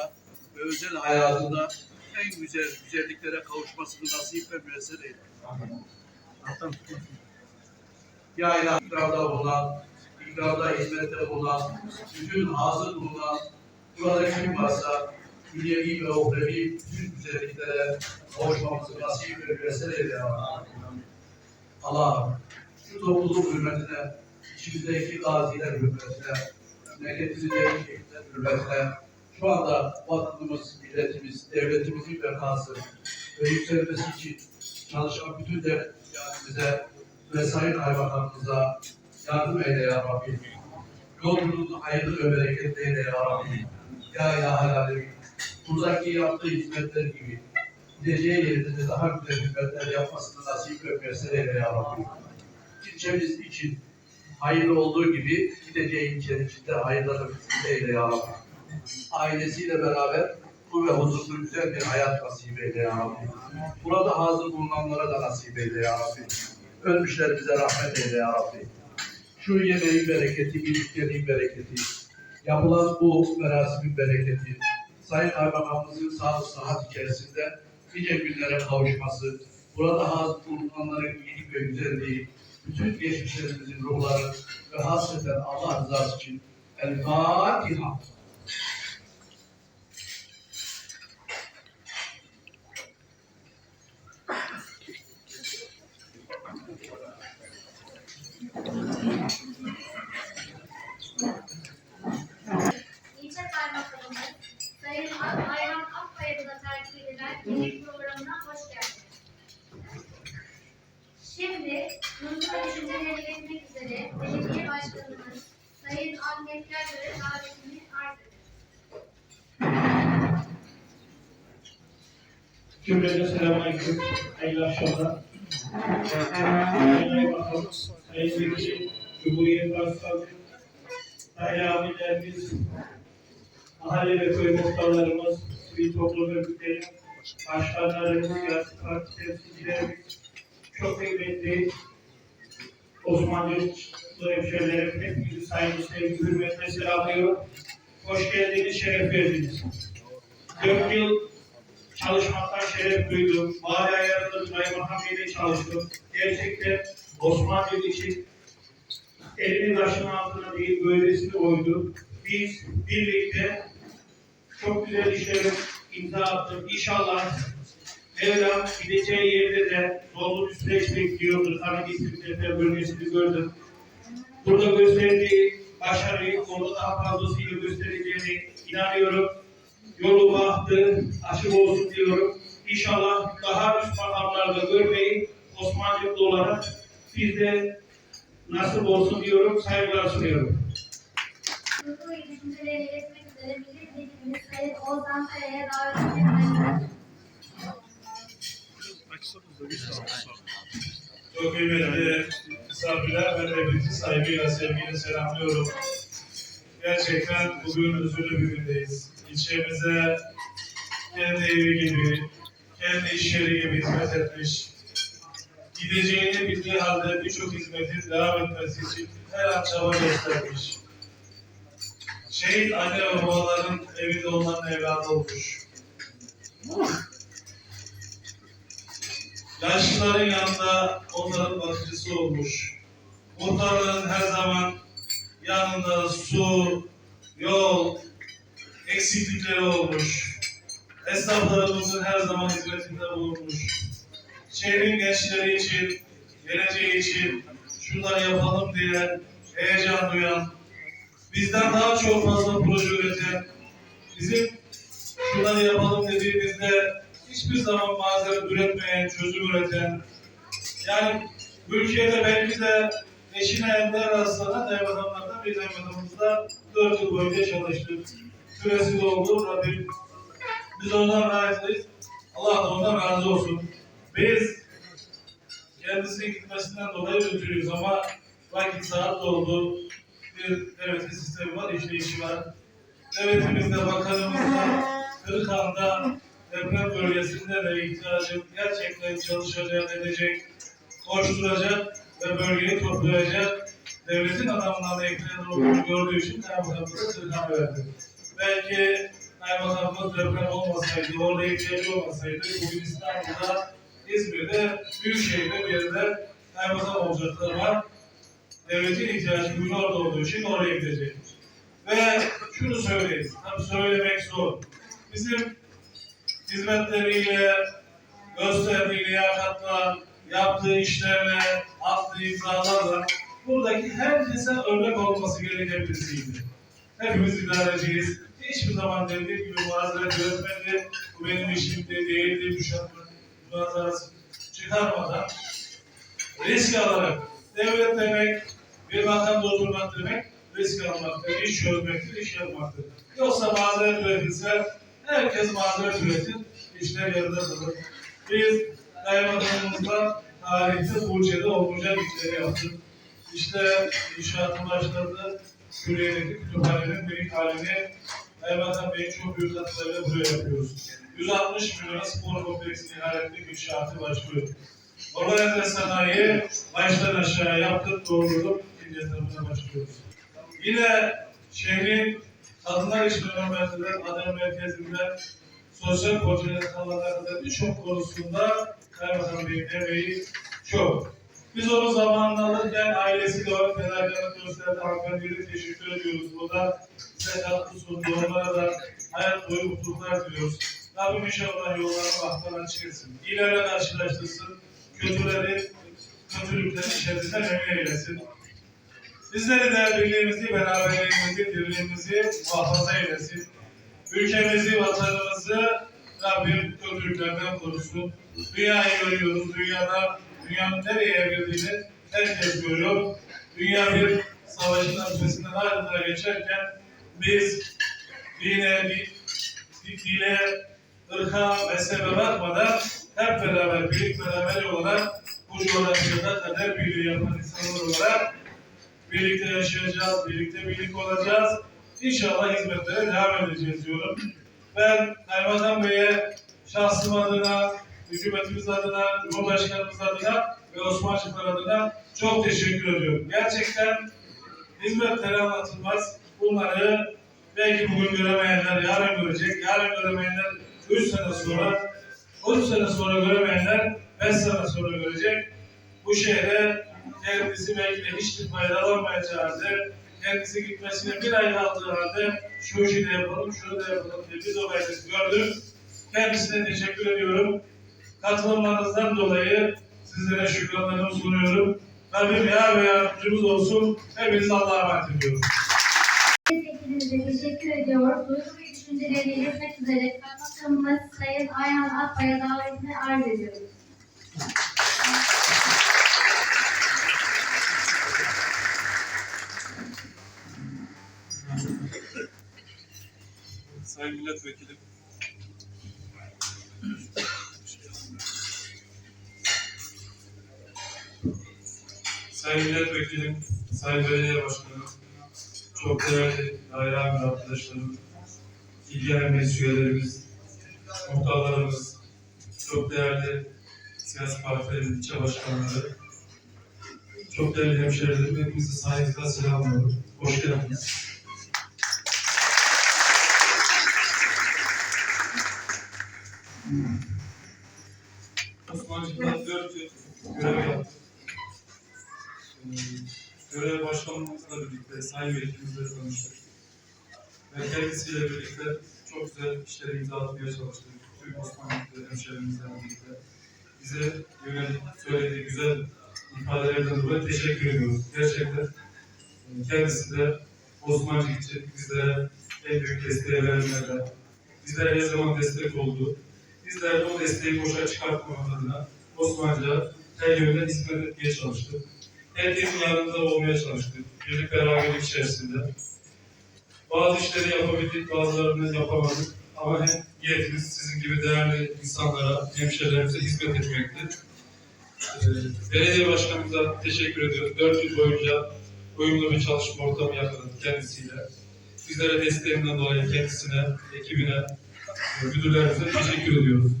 hayatında ve özel hayatında en güzel güzelliklere kavuşmasını nasip ve müyesser eyle. Ya ilah ikramda bulunan, ikramda hizmette bulunan, bütün hazır bulunan, burada kim varsa dünyevi ve uhrevi bütün güzelliklere kavuşmamızı nasip ve müyesser eyle. Allah'ım şu topluluk hürmetine, içimizdeki gaziler hürmetine, memleketimizdeki hürmetine, şu anda vatanımız, milletimiz, devletimizin bekası ve yükselmesi için çalışan bütün devlet yardımcımıza ve Sayın Kaymakamımıza yardım eyle ya Rabbi. Yolculuğunu hayırlı ve bereketli eyle ya Rabbi. Ya İlahi Alemin. Buradaki yaptığı hizmetler gibi gideceği yerde de daha güzel hizmetler yapmasını nasip ve müyesser eyle ya Rabbi. İlçemiz için hayırlı olduğu gibi gideceği ilçenin içinde hayırları nasip eyle ya Rabbi. Ailesiyle beraber mutlu ve huzurlu güzel bir hayat nasip eyle ya Rabbi. Burada hazır bulunanlara da nasip eyle ya Rabbi. Ölmüşlerimize rahmet eyle ya Rabbi. Şu yemeğin bereketi, birlikteliğin bereketi, yapılan bu merasimin bereketi, Sayın Kaymakamımızın sağlık sıhhat içerisinde nice günlere kavuşması, burada hazır bulunanların iyilik ve güzelliği, bütün geçmişlerimizin ruhları ve hasreten Allah rızası için El Fatiha. Şimdi Nurgül düşünceleri iletmek üzere Belediye Başkanımız Cümlete selamünaleyküm. Hayırlı akşamlar. Sayın Bakanım, Sayın Vekili, Cumhuriyet Başkanı, Sayın abilerimiz, mahalle ve köy muhtarlarımız, sivil toplum örgütleri, başkanlarımız, siyasi parti temsilcilerimiz, çok kıymetli Osmanlı hemşehrilerim, hepinizi saygı, sevgi, hürmetle selamlıyorum. Hoş geldiniz, şeref verdiniz. Dört yıl çalışmaktan şeref duydum. Vali ayarında kaymakam ile çalıştım. Gerçekten Osmanlı için elini taşın altına değil gövdesini koydu. Biz birlikte çok güzel işlere imza attık. İnşallah Mevlam gideceği yerde de dolu bir süreç bekliyordur. Ki Türkler bölgesini gördüm. Burada gösterdiği başarıyı orada daha fazlasıyla göstereceğine inanıyorum yolu bahtı açık olsun diyorum. İnşallah daha üst makamlarda görmeyi Osmanlıklı olarak biz de nasip olsun diyorum, saygılar sunuyorum. Nurgül düşünceleri iletmek üzere milletvekilimiz Sayın Ozan Kaya'ya. Çok kıymetli misafirler, ben hepinizi saygıyla, sevgiyle selamlıyorum. Gerçekten bugün üzüldü bir gündeyiz. İlçemize kendi evi gibi, kendi iş yeri gibi hizmet etmiş. Gideceğini bildiği halde birçok hizmetin devam etmesi için her an çaba göstermiş. Şehit anne ve babaların evinde onların evladı olmuş. Yaşlıların yanında onların bakıcısı olmuş. Muhtarların her zaman yanında su, yol, eksiklikleri olmuş. Esnaflarımızın her zaman hizmetinde bulunmuş. Şehrin gençleri için, geleceği için şunları yapalım diye heyecan duyan, bizden daha çok fazla proje üreten, bizim şunları yapalım dediğimizde hiçbir zaman malzeme üretmeyen, çözüm üreten, yani ülkede belki de eşine ender rastlanan ev adamlarından bir ev adamımızda dört yıl boyunca çalıştık. Süresi doldu. Rabbim biz ondan razıyız. Allah da ondan razı olsun. Biz kendisinin gitmesinden dolayı üzülüyoruz ama vakit saat doldu. Bir devletin sistemi var, işleyişi var. Devletimizde, bakanımızda, Kırıkhan'da, deprem bölgesinde de ihtiyacı gerçekten çalışacak, edecek, koşturacak ve bölgeyi toplayacak devletin adamlarına ekleyen olduğunu gördüğü için Kırıkhan verdi. Belki kaymakamımız deprem olmasaydı, orada ihtiyacı olmasaydı bugün İstanbul'da, İzmir'de, Büyükşehir'de bir yerde kaymakam olacaktı ama devletin ihtiyacı bugün orada olduğu için oraya gidecek. Ve şunu söyleyeyim, tabii söylemek zor. Bizim hizmetleriyle, gösterdiği liyakatla, yaptığı işlerle, attığı imzalarla buradaki herkese örnek olması gereken birisiydi. Hepimiz idareciyiz. Hiçbir zaman dediğim gibi mazeret üretmedi. Bu benim işim de değildi. Bu manzarası çıkarmadan risk alarak devlet demek bir makam doldurmak demek risk almaktır, iş çözmektir, iş yapmaktır. Yoksa mazeret üretilse herkes mazeret üretir, işler yarıda kalır. Biz kaymakamımızla tarihte Burçe'de olmayacak işleri yaptık. İşte inşaatı başladı. Suriye'deki kütüphanenin büyük halini Kaymakam Bey'in çok büyük katkılarıyla buraya yapıyoruz. 160 milyona spor kompleksinin ihaletlik inşaatı başlıyor. Organize sanayi baştan aşağı yaptık, doğruluk, ikinci etabına başlıyoruz. Yine şehrin kadınlar işleri merkezinden, Adana merkezinden, sosyal kadar birçok konusunda Kaymakam Bey'in emeği çok. Biz onu zamanında alırken ailesiyle olarak fedakarlık gösterdi. Hanımefendiye teşekkür ediyoruz. O da bize katkı sundu. Onlara da hayat boyu mutluluklar diliyoruz. Rabbim inşallah yollarını bahtına çıksın. İyilerle karşılaştırsın. Kötüleri, kötülüklerin şerrinden emin eylesin. Bizleri de birliğimizi, beraberliğimizi, dirliğimizi muhafaza eylesin. Ülkemizi, vatanımızı Rabbim kötülüklerden korusun. Dünyayı görüyoruz. Dünyada dünyanın nereye evrildiğini herkes görüyor. Dünya bir savaşın ötesinden adeta geçerken biz dine, di- di- dile, ırka, mezhebe bakmadan hep beraber, birlik beraber olarak bu coğrafyada kader birliği yapan insanlar olarak birlikte yaşayacağız, birlikte birlik olacağız. İnşallah hizmetlere devam edeceğiz diyorum. Ben Kaymakam Bey'e şahsım adına, hükümetimiz adına, Cumhurbaşkanımız adına ve Osmancıklar adına çok teşekkür ediyorum. Gerçekten hizmetleri anlatılmaz. Bunları belki bugün göremeyenler yarın görecek, yarın göremeyenler üç sene sonra, üç sene sonra göremeyenler beş sene sonra görecek. Bu şehre kendisi belki de hiçbir fayda alamayacağı halde, kendisi gitmesine bir ay kaldığı halde şu işi de yapalım, şunu da yapalım diye biz o gayreti gördük. Kendisine teşekkür ediyorum. Katılımlarınızdan dolayı sizlere şükranlarımı sunuyorum. Rabbim yar ve yardımcımız olsun. Hepinize Allah'a emanet ediyorum. Hepinize teşekkür ediyor. Duygu ve düşünceleri iletmek üzere kaymakamımız Sayın Ayhan Akbay'a davetini arz ediyoruz. Sayın Milletvekilim. Sayın Milletvekilim, Sayın Belediye Başkanım, çok değerli daire amir arkadaşlarım, ilgilenen meclis üyelerimiz, muhtarlarımız, çok değerli siyasi partilerin ilçe başkanları, çok değerli hemşehrilerim, hepinizi saygıyla selamlıyorum. Hoş geldiniz. Osmancık'ta dört yıl görev yaptım. Görev başkanımızla birlikte, sayın vekilimizle tanıştık. Ve kendisiyle birlikte çok güzel işleri imza atmaya çalıştık. Tüm Osmanlı'da hemşehrimizle birlikte. Bize yönelik söylediği güzel ifadelerden dolayı teşekkür ediyoruz. Gerçekten e, kendisi de Osmancık için bizlere en büyük desteği verenlerden, bizlere her zaman destek oldu. Bizler de o desteği boşa çıkartmamak adına Osmanlıca her yönden hizmet etmeye çalıştık. Herkesin yanında olmaya çalıştık. Birlik beraberlik içerisinde. Bazı işleri yapabildik, bazılarını yapamadık. Ama hem niyetimiz sizin gibi değerli insanlara, hemşehrilerimize hizmet etmektir. Ee, belediye başkanımıza teşekkür ediyoruz. Dört yıl boyunca uyumlu bir çalışma ortamı yakaladık kendisiyle. Bizlere desteğinden dolayı kendisine, ekibine, müdürlerimize teşekkür ediyoruz.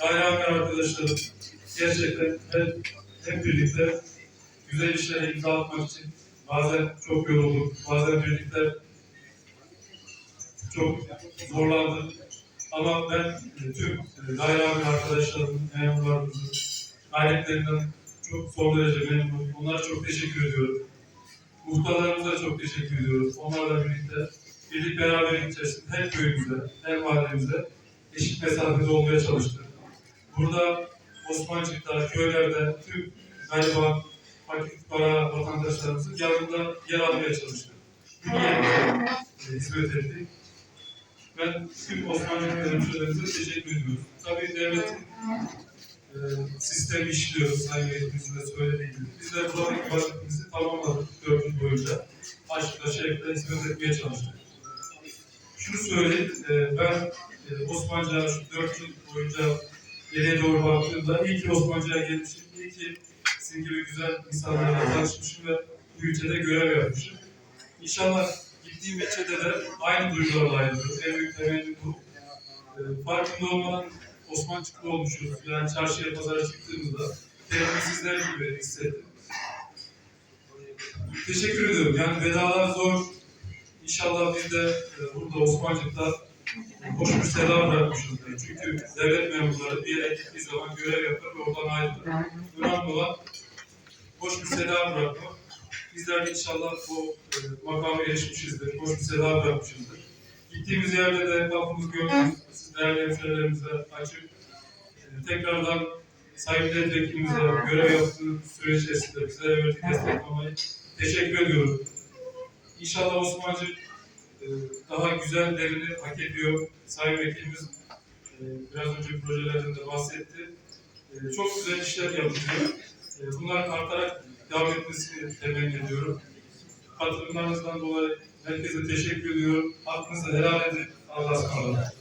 Amir arkadaşlarım, gerçekten hep, hep birlikte güzel işlere imza atmak için bazen çok yorulduk, bazen birlikte çok zorlandık. Ama ben e, tüm e, daire abi arkadaşlarımın, memurlarımızın gayretlerinden çok son derece memnunum. Onlara çok teşekkür ediyorum. Muhtarlarımıza çok teşekkür ediyoruz. Onlarla birlikte birlik beraberlik içerisinde her köyümüze, her mahallemize eşit mesafede olmaya çalıştık. Burada Osmancık'ta, köylerde tüm galiba fakir para vatandaşlarımızın yanında yer almaya çalıştık. Bu niyetle e, hizmet ettik. Ben tüm Osmancık hemşehrilerimize teşekkür ediyorum. Tabii devletin e, sistemi işliyoruz Sayın Vekilimizin de söylediği gibi. Biz de buradaki vazifemizi tamamladık dört yıl boyunca. Aşkla şevkle hizmet etmeye çalıştık. Şunu söyleyeyim, e, ben e, Osmancık'a şu dört yıl boyunca geriye doğru baktığımda iyi ki Osmancık'a gelmişim, iyi ki sizin gibi güzel insanlarla tanışmışım ve bu ilçede görev yapmışım. İnşallah gittiğim ilçede de aynı duygularla ayrılıyorum. En büyük temennim bu. E, farkında olmadan Osmancıklı olmuşuz. Yani çarşıya pazara çıktığımızda kendimi sizler gibi hissettim. Teşekkür ediyorum. Yani vedalar zor. İnşallah biz de e, burada Osmancık'ta hoş bir seda bırakmışızdır. Çünkü devlet memurları bir yere gittiği zaman görev yapar ve oradan ayrılır. Önemli olan hoş bir seda bırakmak. Bizler inşallah bu e, makama erişmişizdir. Hoş bir seda bırakmışızdır. Gittiğimiz yerde de kapımız gönlümüz, siz değerli hemşehrilerimize açık. E, tekrardan Sayın Milletvekilimize görev yaptığı süreç içerisinde bizlere verdiği desteklemeyi teşekkür ediyorum. İnşallah Osmancık e, daha güzellerini hak ediyor. Sayın Vekilimiz e, biraz önce projelerden de bahsetti. E, Çok güzel işler yapılıyor. E, Bunların artarak devam etmesini temenni ediyorum. Katılımlarınızdan dolayı herkese teşekkür ediyorum. Hakkınızı helal edin. Allah'a ısmarladık.